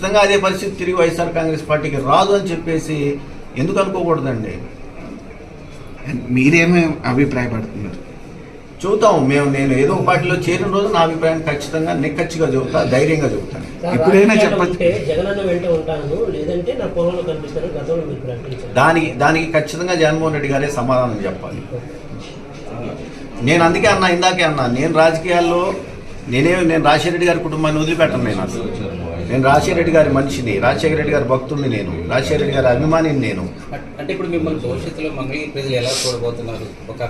ఖచ్చితంగా అదే పరిస్థితి తిరిగి వైఎస్ఆర్ కాంగ్రెస్ పార్టీకి రాదు అని చెప్పేసి ఎందుకు అనుకోకూడదండి? మీరేమీ అభిప్రాయపడుతున్నారు? చూద్దాం. మేము నేను ఏదో ఒక పార్టీలో చేరిన రోజు నా అభిప్రాయం ఖచ్చితంగా నిక్కచ్చిగా చెబుతా ధైర్యంగా చెబుతాను రాజకీయాల్లో చెప్పొచ్చు. దానికి దానికి ఖచ్చితంగా జగన్మోహన్ రెడ్డి గారే సమాధానం చెప్పాలి. నేను అందుకే అన్నా ఇందాకే అన్నా నేను రాజకీయాల్లో నేనే నేను రాజశేఖర రెడ్డి గారి కుటుంబాన్ని వదిలిపెట్టను నేను అసలు. నేను రాజశేఖర రెడ్డి గారి మనిషిని రాజశేఖర రెడ్డి గారి భక్తుడిని నేను రాజశేఖర రెడ్డి గారి అభిమానిని నేను. అంటే ఇప్పుడు మిమ్మల్ని భవిష్యత్తులో మంగళగిరి ప్రజలు ఎలా చూడబోతున్నారు? ఒక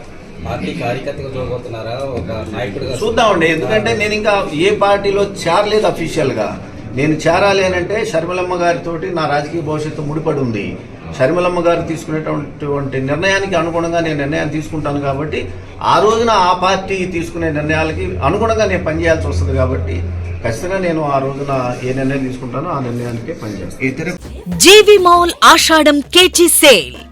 పార్టీ కార్యకర్తగా చూడబోతున్నారా? ఒక నాయకుడిగా చూద్దామండి ఎందుకంటే నేను ఇంకా ఏ పార్టీలో చేరలేదు అఫీషియల్గా నేను చేరాలి అని అంటే షర్మిలమ్మ గారితో నా రాజకీయ భవిష్యత్తు ముడిపడి ఉంది షర్మిలమ్మ గారు తీసుకునేటటువంటి నిర్ణయానికి అనుగుణంగా నేను నిర్ణయాన్ని తీసుకుంటాను కాబట్టి ఆ రోజున ఆ పార్టీ తీసుకునే నిర్ణయాలకి అనుగుణంగా నేను పనిచేయాల్సి వస్తుంది కాబట్టి ఖచ్చితంగా నేను ఆ రోజున ఏ నిర్ణయం తీసుకుంటానో ఆ నిర్ణయానికి పనిచేస్తాను. ఇతర GV mall Ashadham KG sale.